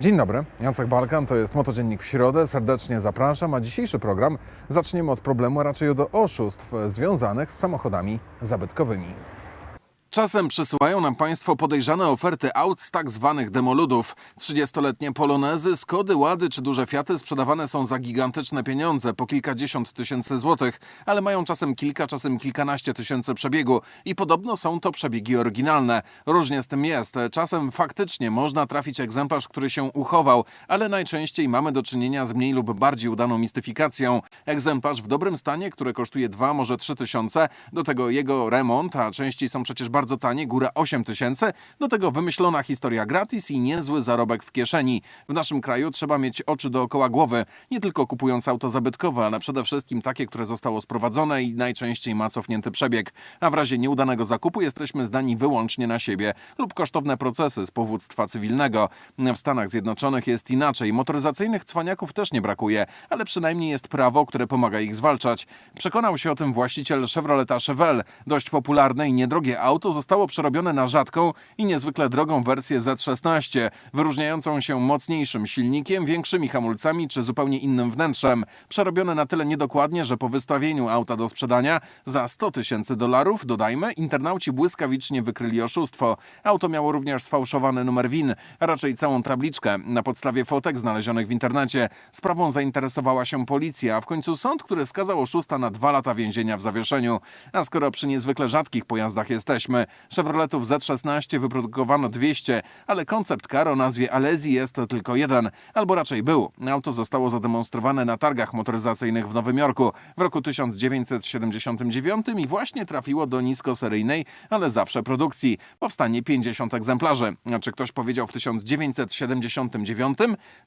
Dzień dobry, Jacek Balkan, to jest Motodziennik w środę. Serdecznie zapraszam, a dzisiejszy program zaczniemy od problemu, a raczej od oszustw związanych z samochodami zabytkowymi. Czasem przysyłają nam Państwo podejrzane oferty aut z tak zwanych demoludów. 30-letnie polonezy, skody, łady czy duże fiaty sprzedawane są za gigantyczne pieniądze, po kilkadziesiąt tysięcy złotych, ale mają czasem kilka, czasem kilkanaście tysięcy przebiegu i podobno są to przebiegi oryginalne. Różnie z tym jest. Czasem faktycznie można trafić egzemplarz, który się uchował, ale najczęściej mamy do czynienia z mniej lub bardziej udaną mistyfikacją. Egzemplarz w dobrym stanie, który kosztuje 2, może 3 tysiące, do tego jego remont, a części są przecież bardzo tanie, góra 8 tysięcy, do tego wymyślona historia gratis i niezły zarobek w kieszeni. W naszym kraju trzeba mieć oczy dookoła głowy, nie tylko kupując auto zabytkowe, ale przede wszystkim takie, które zostało sprowadzone i najczęściej ma cofnięty przebieg. A w razie nieudanego zakupu jesteśmy zdani wyłącznie na siebie lub kosztowne procesy z powództwa cywilnego. W Stanach Zjednoczonych jest inaczej. Motoryzacyjnych cwaniaków też nie brakuje, ale przynajmniej jest prawo, które pomaga ich zwalczać. Przekonał się o tym właściciel Chevroleta Chevelle. Dość popularne i niedrogie auto zostało przerobione na rzadką i niezwykle drogą wersję Z16, wyróżniającą się mocniejszym silnikiem, większymi hamulcami czy zupełnie innym wnętrzem. Przerobione na tyle niedokładnie, że po wystawieniu auta do sprzedania za 100 tysięcy dolarów, dodajmy, internauci błyskawicznie wykryli oszustwo. Auto miało również sfałszowany numer WIN, a raczej całą tabliczkę. Na podstawie fotek znalezionych w internecie sprawą zainteresowała się policja, a w końcu sąd, który skazał oszusta na dwa lata więzienia w zawieszeniu. A skoro przy niezwykle rzadkich pojazdach jesteśmy, Chevroletów Z16 wyprodukowano 200, ale koncept car o nazwie Alezi jest to tylko jeden, albo raczej był. Auto zostało zademonstrowane na targach motoryzacyjnych w Nowym Jorku w roku 1979 i właśnie trafiło do niskoseryjnej, ale zawsze produkcji. Powstanie 50 egzemplarzy. Czy ktoś powiedział w 1979?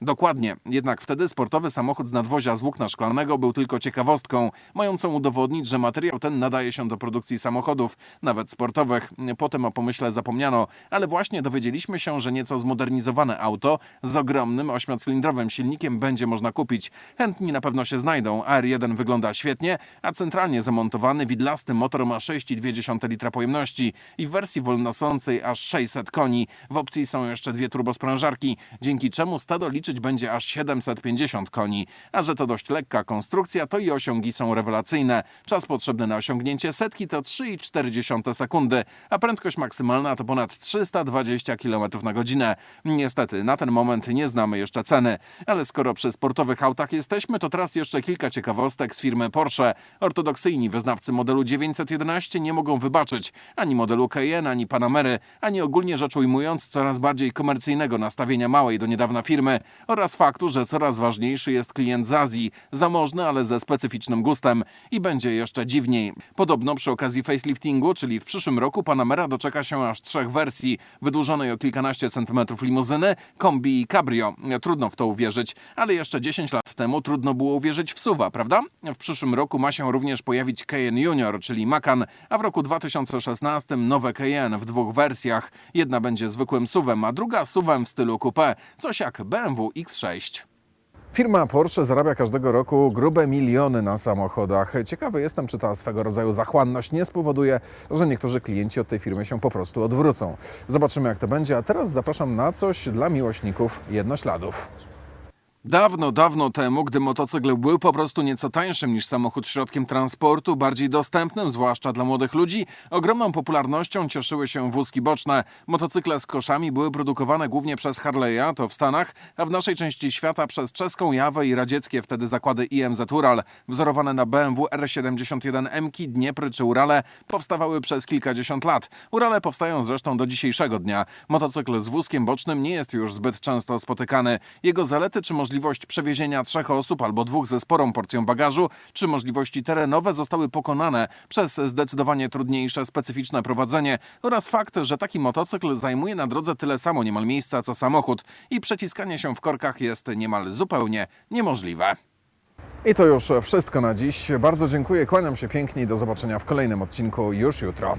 Dokładnie. Jednak wtedy sportowy samochód z nadwozia z włókna szklanego był tylko ciekawostką, mającą udowodnić, że materiał ten nadaje się do produkcji samochodów, nawet sportowych. Potem o pomyśle zapomniano, ale właśnie dowiedzieliśmy się, że nieco zmodernizowane auto z ogromnym ośmiocylindrowym silnikiem będzie można kupić. Chętni na pewno się znajdą. AR1 wygląda świetnie, a centralnie zamontowany widlasty motor ma 6,2 litra pojemności i w wersji wolnosącej aż 600 koni. W opcji są jeszcze dwie turbosprężarki, dzięki czemu stado liczyć będzie aż 750 koni. A że to dość lekka konstrukcja, to i osiągi są rewelacyjne. Czas potrzebny na osiągnięcie setki to 3,4 sekundy, a prędkość maksymalna to ponad 320 km na godzinę. Niestety, na ten moment nie znamy jeszcze ceny, ale skoro przy sportowych autach jesteśmy, to teraz jeszcze kilka ciekawostek z firmy Porsche. Ortodoksyjni wyznawcy modelu 911 nie mogą wybaczyć ani modelu Cayenne, ani Panamery, ani ogólnie rzecz ujmując coraz bardziej komercyjnego nastawienia małej do niedawna firmy oraz faktu, że coraz ważniejszy jest klient z Azji, zamożny, ale ze specyficznym gustem i będzie jeszcze dziwniej. Podobno przy okazji faceliftingu, czyli w przyszłym roku Panamera doczeka się aż trzech wersji, wydłużonej o kilkanaście centymetrów limuzyny, kombi i cabrio. Trudno w to uwierzyć, ale jeszcze 10 lat temu trudno było uwierzyć w suwa, prawda? W przyszłym roku ma się również pojawić Cayenne Junior, czyli Macan, a w roku 2016 nowe Cayenne w dwóch wersjach. Jedna będzie zwykłym suwem, a druga suwem w stylu coupé, coś jak BMW X6. Firma Porsche zarabia każdego roku grube miliony na samochodach. Ciekawy jestem, czy ta swego rodzaju zachłanność nie spowoduje, że niektórzy klienci od tej firmy się po prostu odwrócą. Zobaczymy, jak to będzie, a teraz zapraszam na coś dla miłośników jednośladów. Dawno, dawno temu, gdy motocykl był po prostu nieco tańszym niż samochód środkiem transportu, bardziej dostępnym, zwłaszcza dla młodych ludzi, ogromną popularnością cieszyły się wózki boczne. Motocykle z koszami były produkowane głównie przez Harley'a, to w Stanach, a w naszej części świata przez czeską Jawę i radzieckie wtedy zakłady IMZ Ural. Wzorowane na BMW R71 M-ki, Dniepry czy Urale powstawały przez kilkadziesiąt lat. Urale powstają zresztą do dzisiejszego dnia. Motocykl z wózkiem bocznym nie jest już zbyt często spotykany. Jego zalety czy możliwości przewiezienia trzech osób albo dwóch ze sporą porcją bagażu, czy możliwości terenowe zostały pokonane przez zdecydowanie trudniejsze specyficzne prowadzenie oraz fakt, że taki motocykl zajmuje na drodze tyle samo niemal miejsca co samochód i przeciskanie się w korkach jest niemal zupełnie niemożliwe. I to już wszystko na dziś. Bardzo dziękuję, kłaniam się pięknie i do zobaczenia w kolejnym odcinku już jutro.